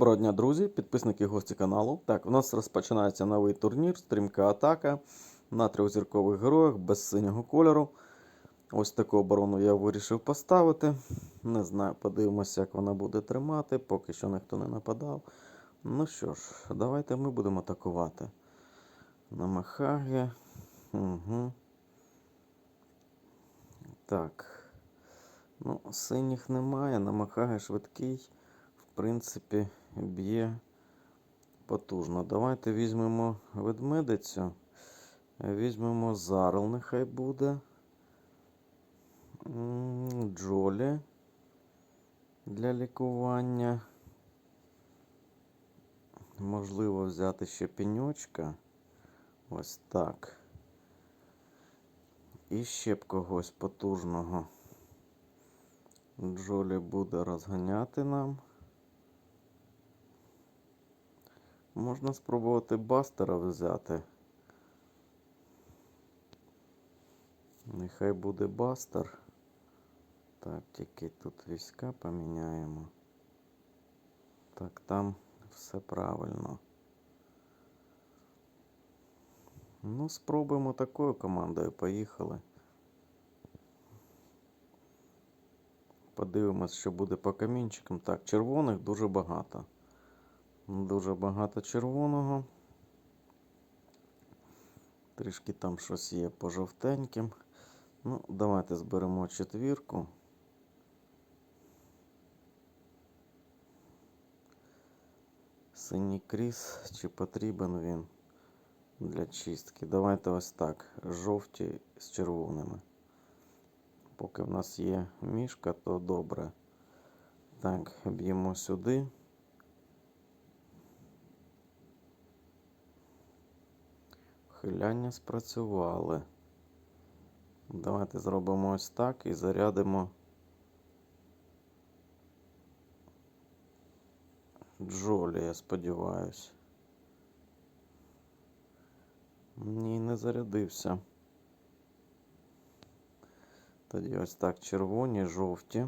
Доброго дня, друзі, підписники гості каналу. Так, у нас розпочинається новий турнір, стрімка атака на трьохзіркових героях без синього кольору. Ось таку оборону я вирішив поставити. Не знаю, подивимося, як вона буде тримати, поки що ніхто не нападав. Ну що ж, давайте ми будемо атакувати. На Махагі. Угу. Так. Ну, синіх немає, на Махагі швидкий в принципі, б'є потужно. Давайте візьмемо ведмедицю. Візьмемо зарл, нехай буде. Джолі для лікування. Можливо, взяти ще пеньочка. Ось так. І ще б когось потужного. Джолі буде розганяти нам. Можна спробувати бастера взяти. Нехай буде бастер. Так, тільки тут війська поміняємо. Так, там все правильно. Ну, спробуємо такою командою. Поїхали. Подивимось, що буде по камінчикам. Так, червоних дуже багато. Дуже багато червоного. Трішки там щось є по жовтеньким. Ну, давайте зберемо четвірку. Синій кріс, чи потрібен він для чистки? Давайте ось так. Жовті з червоними. Поки в нас є мішка, то добре. Так, б'ємо сюди. Хиляння спрацювали. Давайте зробимо ось так і зарядимо Джолі, я сподіваюсь. Ні, не зарядився. Тоді ось так червоні, жовті.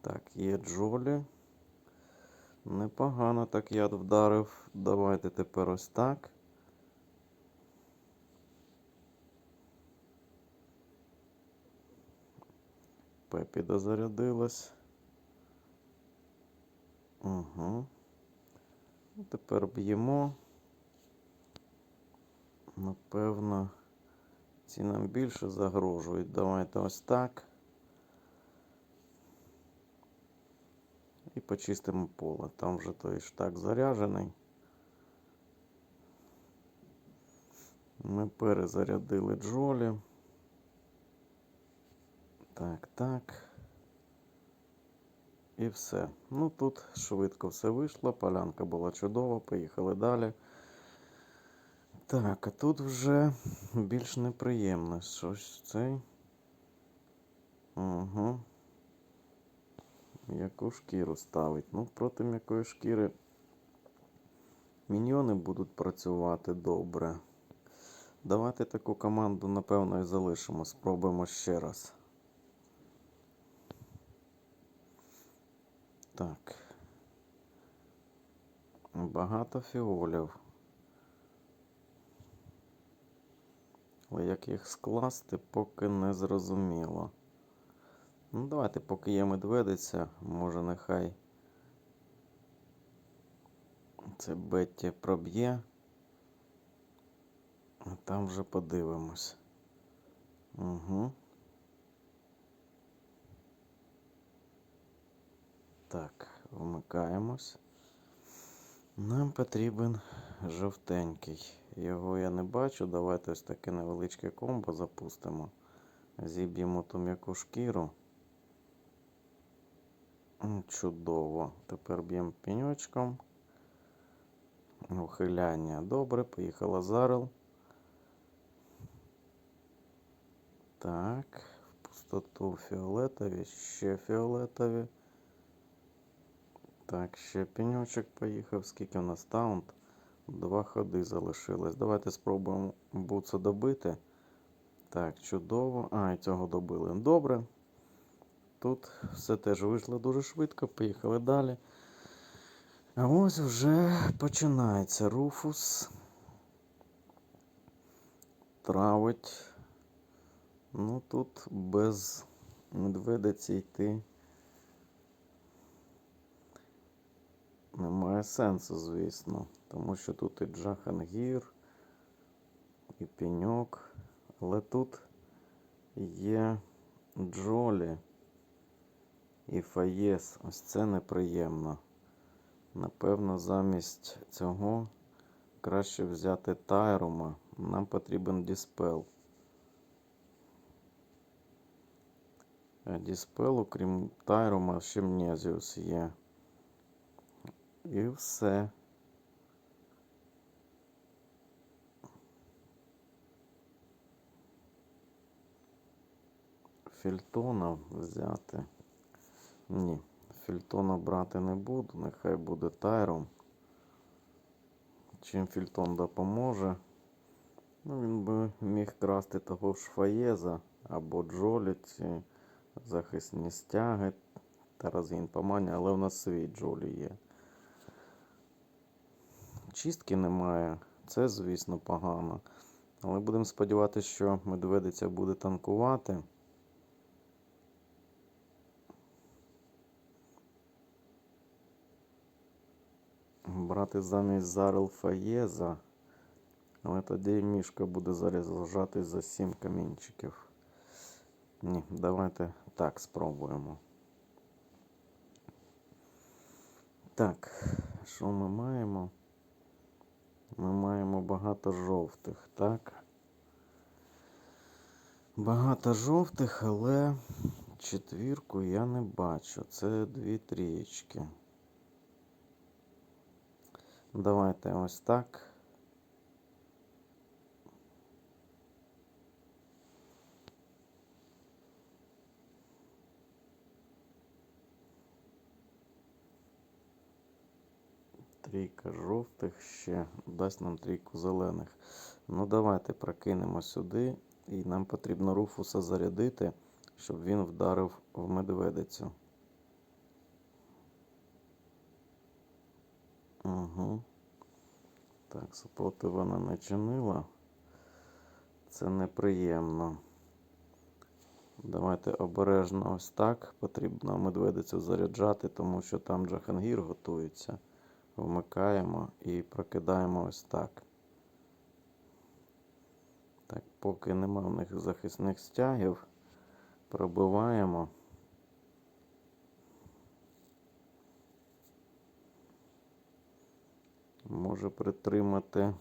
Так, є Джолі. Непогано так яд вдарив. Давайте тепер ось так. Пепі дозарядилась. Угу. Тепер б'ємо. Напевно, ці нам більше загрожують. Давайте ось так. І почистимо поле. Там вже той штак заряджений. Ми перезарядили джолі. Так, так. І все. Ну тут швидко все вийшло. Полянка була чудова. Поїхали далі. Так, а тут вже більш неприємно. Щось цей. Угу. Яку шкіру ставить? Ну, проти м'якої шкіри міньйони будуть працювати добре. Давайте таку команду, напевно, і залишимо. Спробуємо ще раз. Так. Багато фіолів. Але як їх скласти, поки не зрозуміло. Ну, давайте, поки є медведиця, може нехай це Бетті проб'є. А там вже подивимось. Угу. Так, вмикаємось. Нам потрібен жовтенький. Його я не бачу. Давайте ось таке невеличке комбо запустимо. Зіб'ємо ту м'яку шкіру. Чудово. Тепер б'ємо пеньочком. Ухиляння. Добре, поїхала зарил. Так, в пустоту фіолетові, ще фіолетові. Так, ще пеньочок поїхав. Скільки у нас таунт? Два ходи залишилось. Давайте спробуємо буца добити. Так, чудово. А, і цього добили. Добре. Тут все теж вийшло дуже швидко, поїхали далі. А ось вже починається Руфус. Травить. Ну тут без медведиці йти немає сенсу, звісно. Тому що тут і Джахангір, і пеньок. Але тут є Джолі і Фаєс. Ось це неприємно. Напевно, замість цього краще взяти Тайрума. Нам потрібен Діспел. А Діспел, окрім Тайрума, ще Мнезіус є. І все. Фільтона взяти. Ні, Фільтона брати не буду, нехай буде Тайром. Чим Фільтон допоможе. Ну, він би міг красти того ж Фаєза або Джолі, ці захисні стяги та розгін помані, але в нас свій Джолі є. Чистки немає, це, звісно, погано. Але будемо сподіватися, що медведиця буде танкувати. Брати замість Зарел Фаєза. Але тоді мішка буде заряджати за 7 камінчиків. Ні, давайте так спробуємо. Так, що ми маємо? Ми маємо багато жовтих, так? Багато жовтих, але четвірку я не бачу. Це дві трієчки. Давайте ось так. Трійка жовтих ще дасть нам трійку зелених. Ну, давайте прокинемо сюди. І нам потрібно руфуса зарядити, щоб він вдарив в медведицю. Угу. Так, супроти вона не чинила. Це неприємно. Давайте обережно ось так. Потрібно медведицю заряджати, тому що там Джахангір готується. Вмикаємо і прокидаємо ось так. Так, поки нема в них захисних стягів, пробиваємо. Може притримати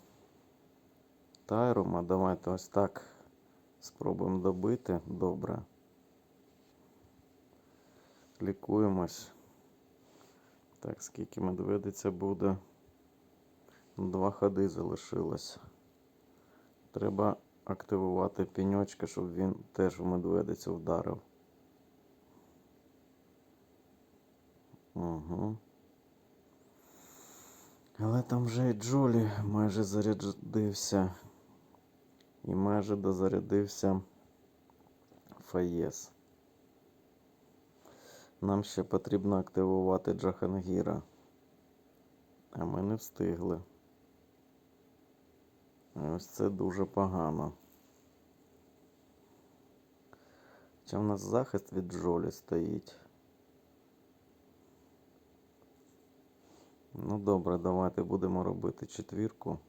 Тайрума. Давайте ось так спробуємо добити. Добре. Лікуємось. Так, скільки медведиця буде? Два ходи залишилось. Треба активувати пеньочка, щоб він теж в медведицю вдарив. Угу. Але там вже і Джолі майже зарядився. І майже дозарядився Фаєс. Нам ще потрібно активувати Джахангіра. А ми не встигли. Ось це дуже погано. Чи в нас захист від Джолі стоїть? Ну добре, давайте будемо робити четвірку.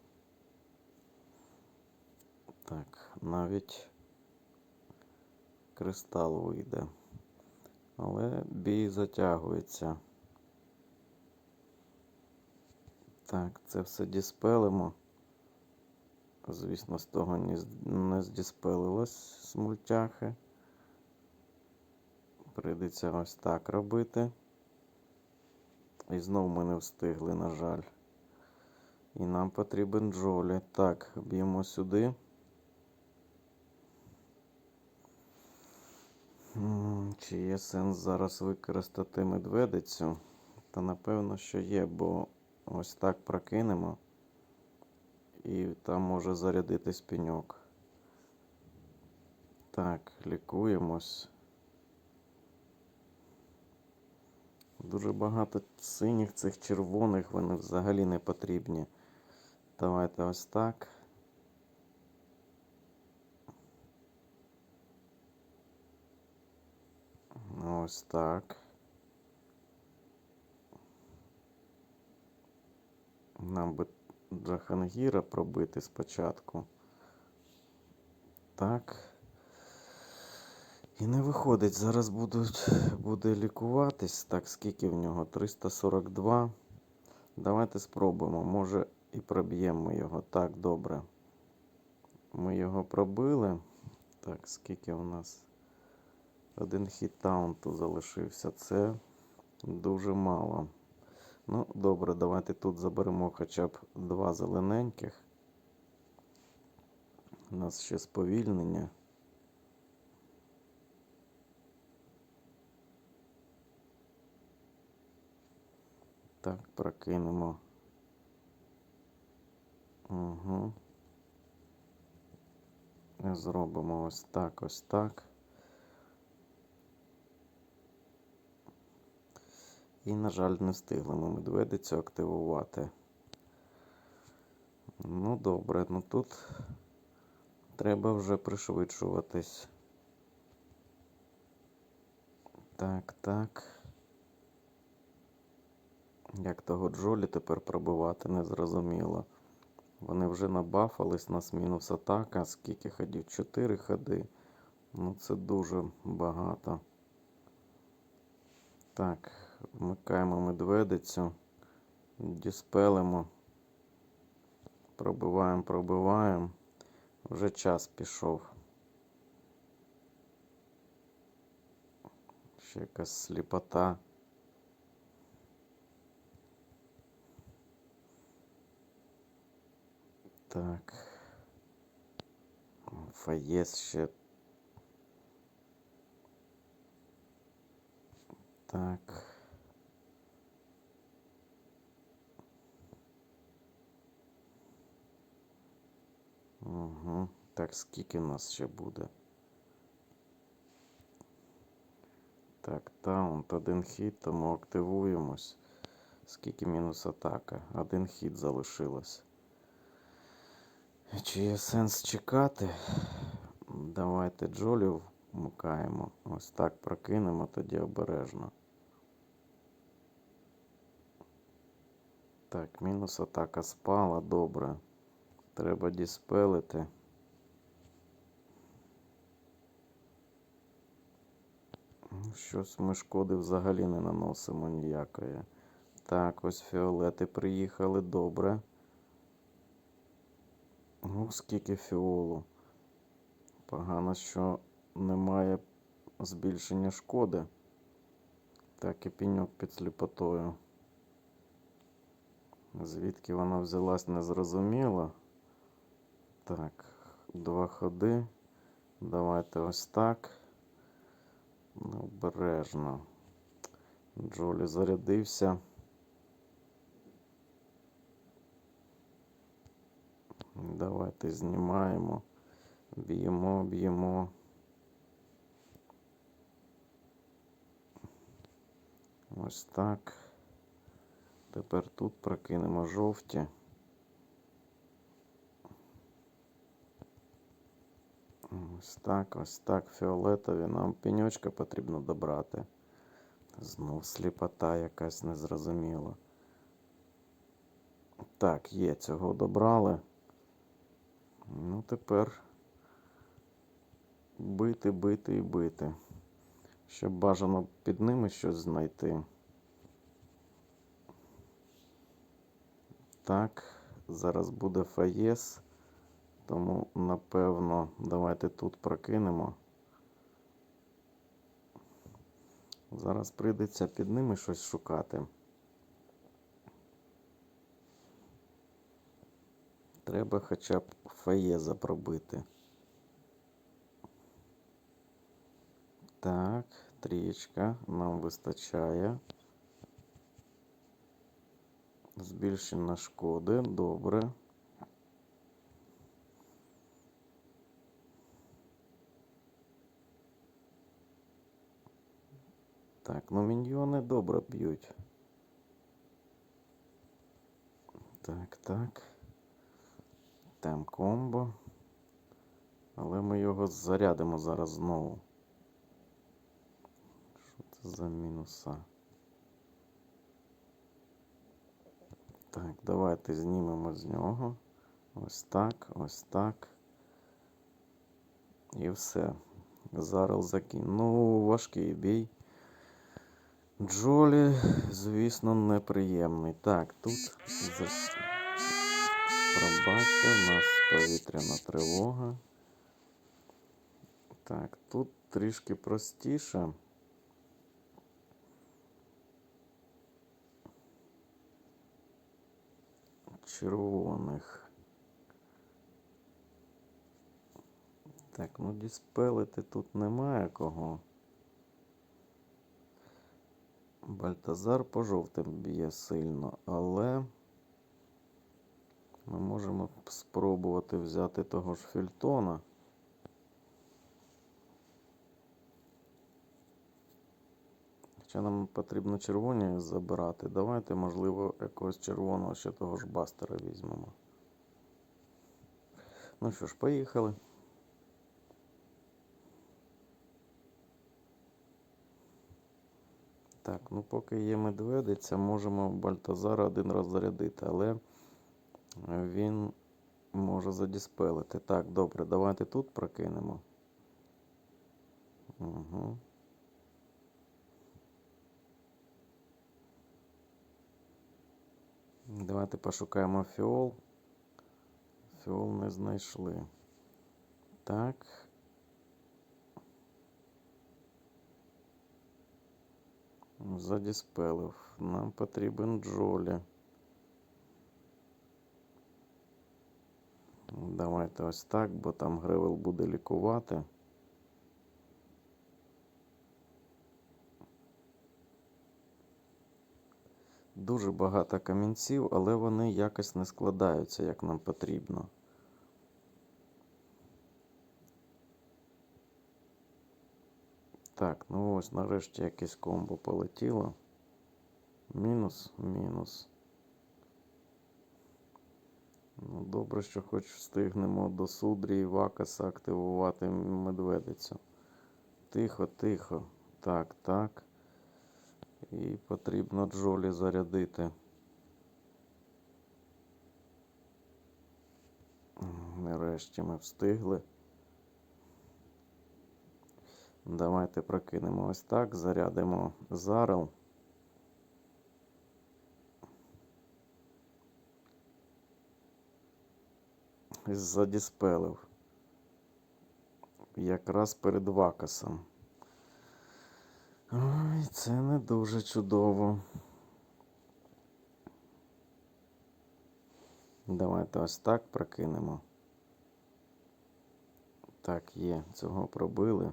Так, навіть кристал вийде. Але бій затягується. Так, це все діспелимо. Звісно, з того не, здіспелилось з мультяхи. Прийдеться ось так робити. І знову ми не встигли, на жаль. І нам потрібен Джолі. Так, б'ємо сюди. Чи є сенс зараз використати медведицю? Та напевно, що є, бо ось так прокинемо. І там може зарядитись пеньок. Так, лікуємось. Дуже багато синіх, цих червоних, вони взагалі не потрібні. Давайте ось так. Ось так. Нам би Джахангіра пробити спочатку. Так. І не виходить. Зараз будуть, буде лікуватись. Так, скільки в нього? 342. Давайте спробуємо. Може і проб'ємо його. Так, добре. Ми його пробили. Так, скільки у нас? Один хіт таунту залишився. Це дуже мало. Ну, добре, давайте тут заберемо хоча б два зелененьких. У нас ще сповільнення. Так, прокинемо. Угу. Зробимо ось так, ось так. І, на жаль, не встигли ми медведицю активувати. Ну, добре, ну тут треба вже пришвидшуватись. Так, так. Як того Джолі тепер пробивати, не зрозуміло. Вони вже набафались, нас мінус атака. Скільки ходів? Чотири ходи. Ну, це дуже багато. Так, вмикаємо медведицю. Діспелимо. Пробиваємо, пробиваємо. Вже час пішов. Ще якась сліпота. Так. Фаєс ще. Так. Угу. Так, скільки нас ще буде? Так, таунт, один хід, тому активуємось. Скільки мінус атака? Один хід залишилось. Чи є сенс чекати? Давайте Джолів вмикаємо. Ось так прокинемо, тоді обережно. Так, мінус атака спала, добре. Треба діспелити. Щось ми шкоди взагалі не наносимо ніякої. Так, ось фіолети приїхали, добре. Ну, скільки фіолу. Погано, що немає збільшення шкоди. Так, і піньок під сліпотою. Звідки вона взялась, не зрозуміло. Так, два ходи. Давайте ось так. Обережно. Джолі зарядився. Давайте знімаємо, б'ємо, б'ємо. Ось так. Тепер тут прокинемо жовті. Ось так, ось так, фіолетові. Нам пеньочка потрібно добрати. Знов сліпота якась незрозуміла. Так, є, цього добрали. Ну, тепер бити, бити і бити. Щоб бажано під ними щось знайти. Так, зараз буде фаєс. Тому, напевно, давайте тут прокинемо. Зараз прийдеться під ними щось шукати. Треба хоча б фаєза пробити. Так, трієчка нам вистачає. Збільшення шкоди, добре. Так, ну міньйони добре б'ють. Так, так. Там комбо. Але ми його зарядимо зараз знову. Що це за мінуса? Так, давайте знімемо з нього. Ось так, ось так. І все. Зарел закинув. Ну, важкий бій. Джолі, звісно, неприємний. Так, тут пробачте, у нас повітряна тривога. Так, тут трішки простіше. Червоних. Так, ну діспелити тут немає кого. Бальтазар по жовтим б'є сильно, але можемо спробувати взяти того ж Фільтона. Хоча нам потрібно червоні забирати. Давайте, можливо, якогось червоного ще того ж бастера візьмемо. Ну що ж, поїхали. Так, ну поки є медведиця, можемо Бальтазара один раз зарядити, але він може задіспелити. Так, добре, давайте тут прокинемо. Угу. Давайте пошукаємо фіол. Фіол не знайшли. Так. Задіспелив. Нам потрібен Джолі. Давайте ось так, бо там Гревел буде лікувати. Дуже багато камінців, але вони якось не складаються, як нам потрібно. Так, ну ось нарешті якесь комбо полетіло. Мінус, мінус. Ну, добре, що хоч встигнемо до судрі і вакаса активувати медведицю. Тихо, тихо. Так, так. І потрібно Джолі зарядити. Нарешті ми встигли. Давайте прокинемо ось так, зарядимо зарел. Задіспелив. Якраз перед вакасом. Ой, це не дуже чудово. Давайте ось так прокинемо. Так, є, цього пробили.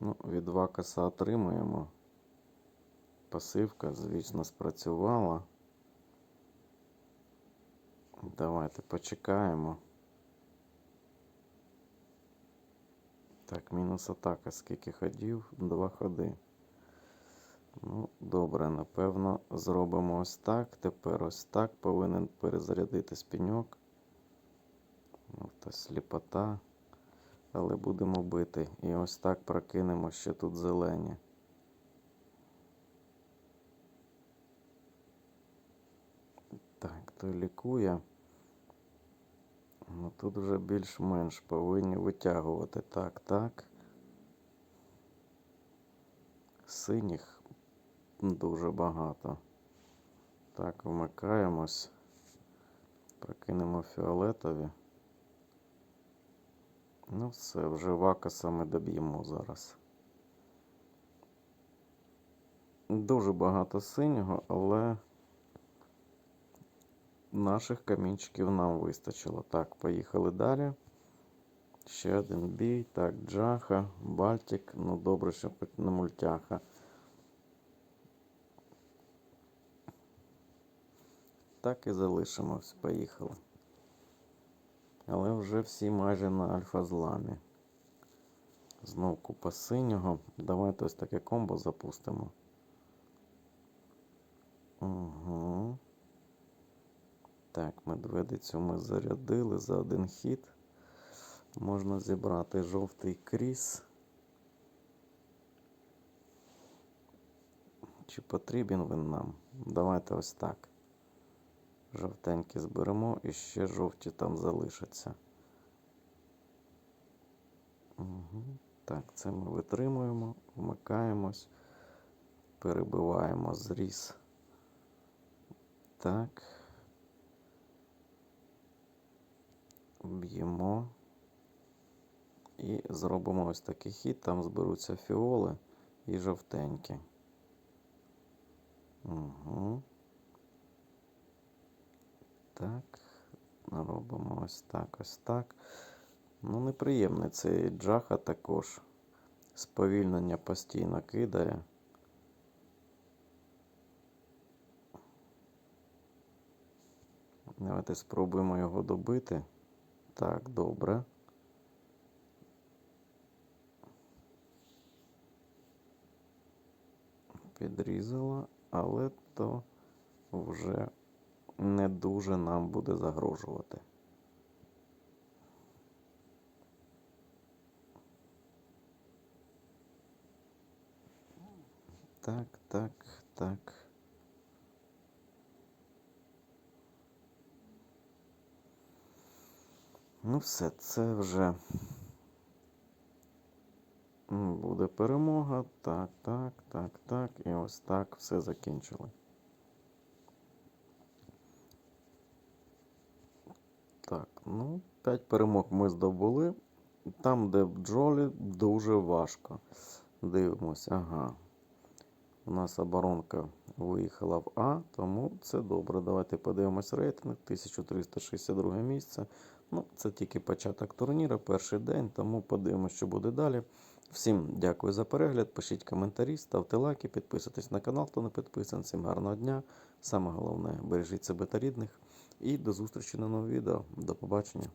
Ну, від вакаса отримуємо. Пасивка, звісно, спрацювала. Давайте почекаємо. Так, мінус атака. Скільки ходів? Два ходи. Ну, добре, напевно, зробимо ось так. Тепер ось так повинен перезарядити спіньок. Ну, та сліпота. Але будемо бити. І ось так прокинемо ще тут зелені. Так, то лікує. Ну тут вже більш-менш повинні витягувати. Так, так. Синіх дуже багато. Так, вмикаємось. Прокинемо фіолетові. Ну все, вже вакаса ми доб'ємо зараз. Дуже багато синього, але наших камінчиків нам вистачило. Так, поїхали далі. Ще один бій. Так, Джаха, Бальтик. Ну, добре, що хоч не мультяха. Так і залишимось. Поїхали. Але вже всі майже на альфа зламі. Знов купа синього. Давайте ось таке комбо запустимо. Угу. Так, медведицю ми зарядили за один хід. Можна зібрати жовтий кріс. Чи потрібен він нам? Давайте ось так. Жовтенькі зберемо і ще жовті там залишаться. Угу. Так, це ми витримуємо, вмикаємось, перебиваємо зріз. Так. Б'ємо. І зробимо ось такий хід. Там зберуться фіоли і жовтенькі. Угу. Так. Робимо ось так, ось так. Ну, неприємний цей джаха також. Сповільнення постійно кидає. Давайте спробуємо його добити. Так, добре. Підрізала, але то вже не дуже нам буде загрожувати. Так, так, так. Ну, все, це вже буде перемога. Так, так, так, так. І ось так все закінчили. Так, ну, 5 перемог ми здобули. Там, де бджолі, дуже важко. Дивимось, ага. У нас оборонка виїхала в А, тому це добре. Давайте подивимось рейтинг. 1362 місце. Ну, це тільки початок турніру, перший день, тому подивимось, що буде далі. Всім дякую за перегляд. Пишіть коментарі, ставте лайки, підписуйтесь на канал, хто не підписаний. Всім гарного дня. Саме головне, бережіть себе та рідних. І до зустрічі на новому відео. До побачення.